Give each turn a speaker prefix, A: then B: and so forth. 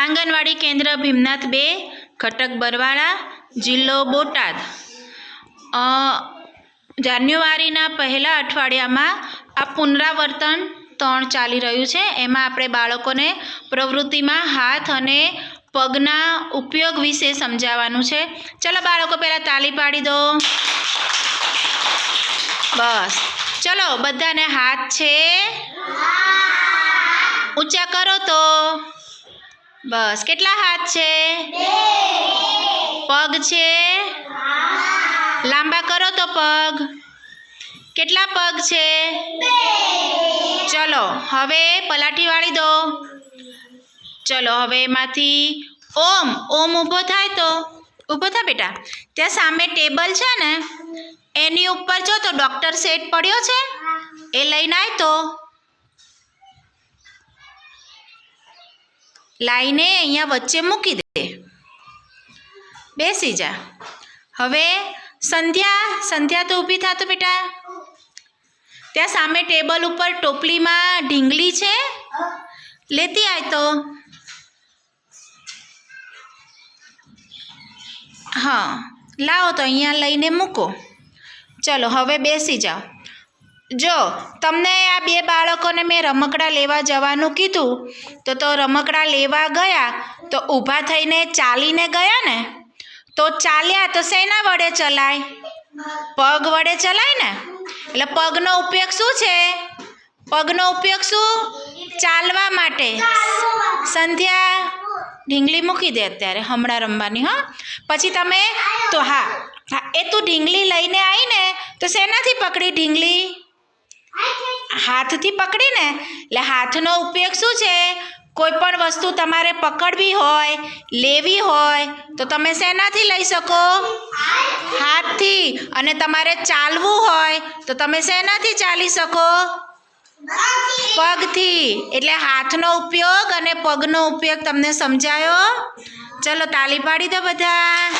A: આંગણવાડી કેન્દ્ર ભીમનાથ બે ઘટક બરવાળા, જિલ્લો બોટાદ. જાન્યુઆરીના પહેલા અઠવાડિયામાં આ પુનરાવર્તન ત્રણ ચાલી રહ્યું છે. એમાં આપણે બાળકોને પ્રવૃત્તિમાં હાથ અને પગના ઉપયોગ વિશે સમજાવવાનું છે. ચલો બાળકો પહેલાં તાલી પાડી દો. બસ. ચલો, બધાને હાથ છે. ઊંચા કરો તો. બસ કેટલા હાથ છે? પગ છે? લાંબા કરો તો પગ. કેટલા પગ છે? ચલો હવે પલાઠી વાળી દો. ચલો હવે એમાંથી ઓમ ઓમ ઊભો થાય તો. ઊભો થા બેટા. ત્યાં સામે ટેબલ છે ને એની ઉપર જો તો ડૉક્ટર સેટ પડ્યો છે એ લઈને તો. લાઈને અહીંયા વચ્ચે મૂકી દે. બેસી જા. હવે સંધ્યા સંધ્યા તો ઊભી થા બેટા. ત્યાં સામે ટેબલ ઉપર ટોપલીમાં ઢીંગલી છે. લેતી આય તો. હા, લાવો તો અહીંયા લઈને મૂકો. ચલો, હવે બેસી જાઓ. જો, તમને આ બે બાળકોને મેં રમકડા લેવા જવાનું કીધું, તો તો રમકડા લેવા ગયા, તો ઊભા થઈને ચાલીને ગયા ને? તો ચાલ્યા તો શેના વડે ચલાય? પગ વડે ચલાય ને? એટલે પગનો ઉપયોગ શું છે? પગનો ઉપયોગ શું? ચાલવા માટે. સંધ્યા, ઢીંગલી મૂકી દે અત્યારે હમણાં રમવાની, હા? પછી તમે, તો હા હા, એ તું ઢીંગલી લઈને આવીને, તો શેનાથી પકડી ઢીંગલી? હાથથી પકડીને, એટલે હાથનો ઉપયોગ શું છે? કોઈ પણ વસ્તુ તમારે પકડવી હોય, લેવી હોય, તો તમે શેનાથી લઈ શકો? હાથથી. અને તમારે ચાલવું હોય, તો તમે શેનાથી ચાલી શકો? પગથી. એટલે હાથનો ઉપયોગ અને પગનો ઉપયોગ તમને સમજાયો? ચલો તાલી પાડી દો બધા.